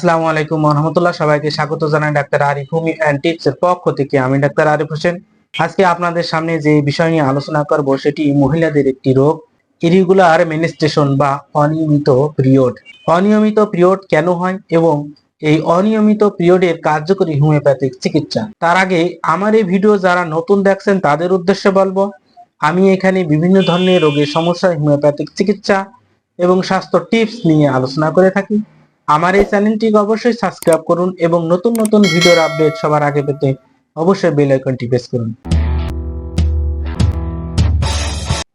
আসসালামু আলাইকুম রহমতুল্লাহ সবাইকে স্বাগত জানাই doctor Arif homeo and tips এর পক্ষ থেকে। আমি ডাক্তার আরিফ হোসেন। আজকে আপনাদের সামনে যে বিষয় নিয়ে আলোচনা করব, সেটি মহিলাদের একটি রোগ, ইরিগুলার মেনিস্ট্রেশন বা অনিয়মিত পিরিয়ড। অনিয়মিত পিরিয়ড কেন হয় এবং এই অনিয়মিত পিরিয়ডের কার্যকরী হোমিওপ্যাথিক চিকিৎসা? তার আগে আমার এই ভিডিও যারা নতুন দেখছেন, তাদের উদ্দেশ্যে বলব, আমি এখানে বিভিন্ন ধরনের রোগের সমস্যা হোমিওপ্যাথিক চিকিৎসা এবং স্বাস্থ্য টিপস নিয়ে আলোচনা করে থাকি। আমার এই চ্যানেলটিকে অবশ্যই সাবস্ক্রাইব করুন এবং নতুন নতুন ভিডিওর আপডেট সবার আগে পেতে অবশ্যই বেল আইকনটি প্রেস করুন।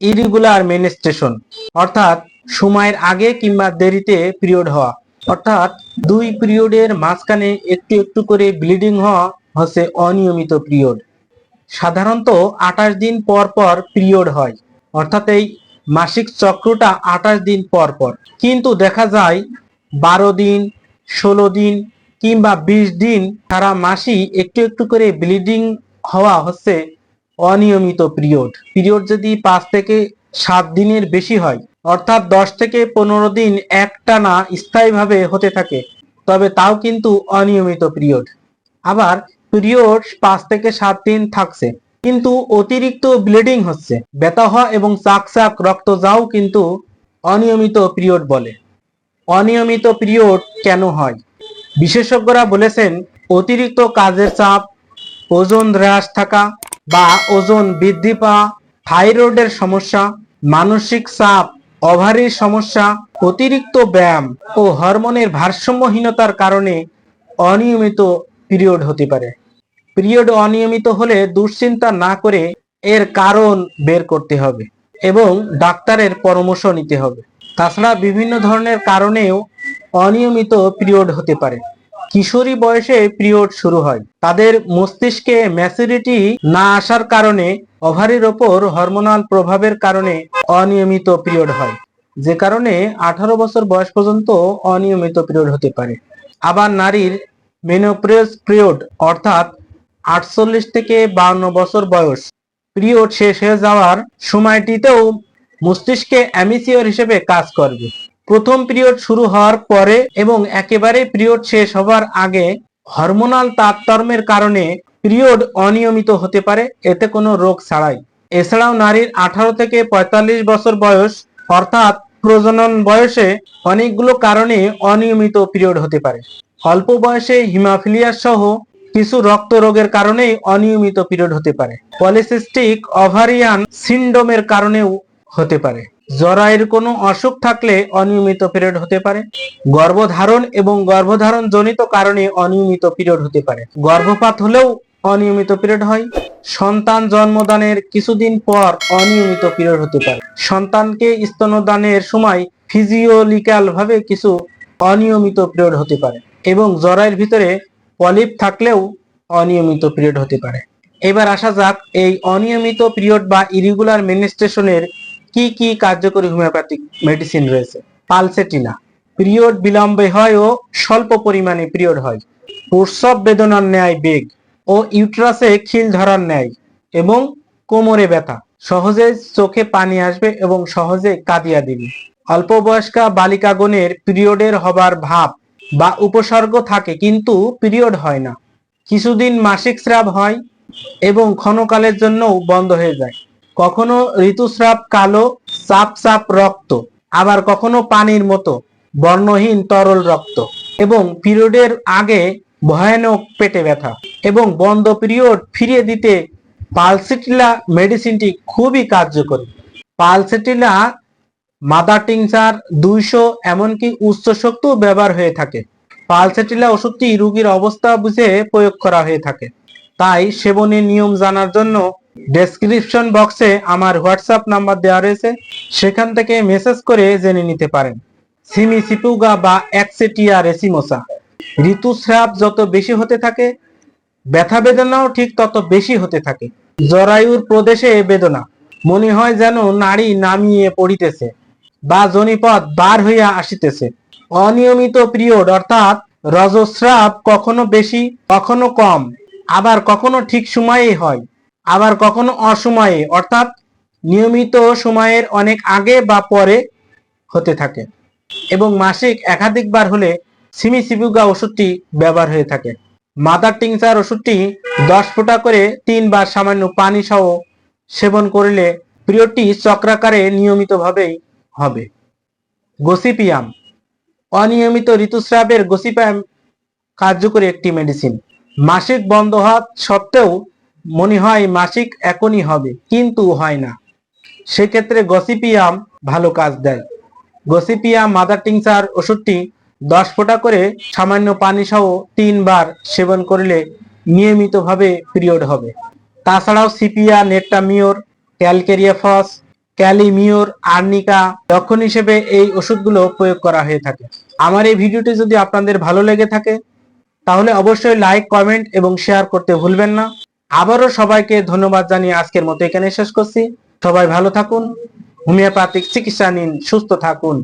ইরেগুলার মেনস্ট্রেশন অর্থাৎ সময়ের আগে কিংবা দেরিতে পিরিয়ড হওয়া, অর্থাৎ দুই পিরিয়ডের মাঝখানে একটু একটু করে ব্লিডিং হওয়া হচ্ছে অনিয়মিত পিরিয়ড। সাধারণত আঠাশ দিন পর পর পিরিয়ড হয়, অর্থাৎ এই মাসিক চক্রটা আঠাশ দিন পর পর। কিন্তু দেখা যায় বারো দিন, ষোলো দিন কিংবা বিশ দিন সারা মাসই একটু একটু করে ব্লিডিং হওয়া হচ্ছে অনিয়মিত পিরিয়ড। পিরিয়ড যদি পাঁচ থেকে সাত দিনের বেশি হয়, অর্থাৎ দশ থেকে পনেরো দিন একটানা স্থায়ীভাবে হতে থাকে, তবে তাও কিন্তু অনিয়মিত পিরিয়ড। আবার পিরিয়ড পাঁচ থেকে সাত দিন থাকছে, কিন্তু অতিরিক্ত ব্লিডিং হচ্ছে। ব্যথা হওয়া এবং চাক চাক রক্ত যাও কিন্তু অনিয়মিত পিরিয়ড বলে। অনিয়মিত পিরিয়ড কেন হয়? বিশেষজ্ঞরা বলেছেন, অতিরিক্ত কাজের চাপ, ওজন হ্রাস থাকা বা ওজন বৃদ্ধি পাওয়া, থাইরয়েডের সমস্যা, মানসিক চাপ, ওভারির সমস্যা, অতিরিক্ত ব্যায়াম ও হরমোনের ভারসাম্যহীনতার কারণে অনিয়মিত পিরিয়ড হতে পারে। পিরিয়ড অনিয়মিত হলে দুশ্চিন্তা না করে এর কারণ বের করতে হবে এবং ডাক্তারের পরামর্শ নিতে হবে। তাছাড়া বিভিন্ন ধরনের কারণেও অনিয়মিত পিরিয়ড হতে পারে। কিশোরী বয়সে পিরিয়ড শুরু হয়। তাদের মস্তিষ্কে ম্যাচুরিটি না আসার কারণে ওভারির ওপর হরমোনাল প্রভাবের কারণে অনিয়মিত পিরিয়ড হয়। যে কারণে আঠারো বছর বয়স পর্যন্ত অনিয়মিত পিরিয়ড হতে পারে। আবার নারীর মেনোপ্রেস পিরিয়ড, অর্থাৎ আটচল্লিশ থেকে বাউন্ন বছর বয়স, পিরিয়ড শেষ হয়ে যাওয়ার সময়টিতেও মস্তিষ্কে অ্যামিসিওর হিসেবে কাজ করবে। প্রথম পিরিয়ড শুরু হওয়ার পরে এবং একেবারে পিরিয়ড শেষ হবার আগে হরমোনাল তারতম্যের কারণে পিরিয়ড অনিয়মিত হতে পারে, এতে কোনো রোগ ছাড়াই। এছাড়াও নারীর আঠারো থেকে পঁয়তাল্লিশ বছর বয়স, অর্থাৎ প্রজনন বয়সে অনেকগুলো কারণে অনিয়মিত পিরিয়ড হতে পারে। অল্প বয়সে হিমাফিলিয়া সহ কিছু রক্ত রোগের কারণেই অনিয়মিত পিরিয়ড হতে পারে। পলিসিস্টিক ওভারিয়ান সিন্ডোমের কারণেও হতে পারে। জরায়ের কোনো অসুখ থাকলে অনিয়মিত পিরিয়ড হতে পারে। গর্ভধারণ এবং গর্ভধারণ জনিত কারণে অনিয়মিত পিরিয়ড হতে পারে। গর্ভপাত হলেও অনিয়মিত পিরিয়ড হয়। সন্তান জন্মদানের কিছুদিন পর অনিয়মিত পিরিয়ড হতে পারে। সন্তানকে স্তনদানের সময় ফিজিওলিক্যাল ভাবে কিছু অনিয়মিত পিরিয়ড হতে পারে এবং জরায়ের ভিতরে পলিপ থাকলেও অনিয়মিত পিরিয়ড হতে পারে। এবার আসা যাক এই অনিয়মিত পিরিয়ড বা ইরেগুলার মেনিস্ট্রেশনের কি কি কার্যকরী হোমিওপ্যাথিক মেডিসিন রয়েছে? পালসেটিনা। পিরিয়ড বিলম্বে হয় ও স্বল্প পরিমাণে পিরিয়ড হয়। প্রসব বেদনার ন্যায় বেগ ও ইউট্রাসে খিল ধরার ন্যায় এবং কোমরে ব্যথা। সহজে চোখে পানি আসবে এবং সহজে কাঁদিয়া দিবে। অল্প বয়স্কা বালিকাগণের পিরিয়ডের হবার ভাব বা উপসর্গ থাকে কিন্তু পিরিয়ড হয় না। কিছুদিন মাসিক স্রাব হয় এবং ক্ষণকালের জন্যও বন্ধ হয়ে যায়। কখনো ঋতুস্রাব কালো চাপ চাপ রক্ত, আবার কখনো পানির মতো বর্ণহীন তরল রক্ত এবং পিরিয়ডের আগে ভয়ানক পেটে ব্যথা এবং বন্ধ পিরিয়ড ফিরিয়ে দিতে পালসেটিলা মেডিসিনটি খুবই কার্যকরী। পালসেটিলা মাদার টিংসার দুইশো এমনকি উচ্চ শক্তিও ব্যবহার হয়ে থাকে। পালসেটিলা ওষুধটি রোগীর অবস্থা বুঝে প্রয়োগ করা হয়ে থাকে। তাই সেবনের নিয়ম জানার জন্য ডেসক্রিপশন বক্সে আমার হোয়াটসঅ্যাপ নাম্বার দেওয়া রয়েছে। সেখান থেকে মেসেজ করে জেনে নিতে পারেন। সিমি সিপুগা বা অ্যাক্সেটিয়া রেসিমোসা। ঋতুস্রাব যত বেশি হতে থাকে, ব্যথা বেদনাও ঠিক তত বেশি হতে থাকে। জরায়ুর প্রদেশে বেদনা। মনে হয় যেন নারী নামিয়ে পড়িতেছে বা জনিপদ বার হইয়া আসিতেছে। অনিয়মিত পিরিয়ড অর্থাৎ রজস্রাব কখনো বেশি, কখনো কম, আবার কখনো ঠিক সময়ে হয়। আবার কখনো অসময়ে, অর্থাৎ নিয়মিত সময়ের অনেক আগে বা পরে হতে থাকে এবং মাসিক একাধিকবার হলে সিমি সিমিসিবুগা ওষুধটি ব্যবহার হয়ে থাকে। মাদার টিংসার ওষুধটি দশ ফোঁটা করে তিনবার সামান্য পানি সহ সেবন করলে পিরিয়ডটি চক্রাকারে নিয়মিতভাবেই হবে। গোসিপিয়াম, অনিয়মিত ঋতুস্রাবের গোসিপিয়াম কার্যকরী একটি মেডিসিন। মাসিক বন্ধ হওয়া সত্ত্বেও মনে হয় মাসিক এখনই হবে, কিন্তু হয় না। সেক্ষেত্রে গসিপিয়াম ভালো কাজ দেয়। গসিপিয়াম, মাদার টিংচার ওষুধটি দশ ফোঁটা করে সামান্য পানি সহ তিনবার সেবন করলে নিয়মিতভাবে পিরিয়ড হবে। তাছাড়াও সিপিয়া, নেট্টামিওর ক্যালকেরিয়াফস ক্যালিমিওর, আর্নিকা লক্ষণ হিসেবে এই ওষুধগুলো প্রয়োগ করা হয়ে থাকে। আমার এই ভিডিওটি যদি আপনাদের ভালো লেগে থাকে, তাহলে অবশ্যই লাইক, কমেন্ট এবং শেয়ার করতে ভুলবেন না। আবারও সবাইকে ধন্যবাদ জানিয়ে আজকের মতো এখানে শেষ করছি। সবাই ভালো থাকুন, হোমিওপ্যাথিক চিকিৎসা নিন, সুস্থ থাকুন।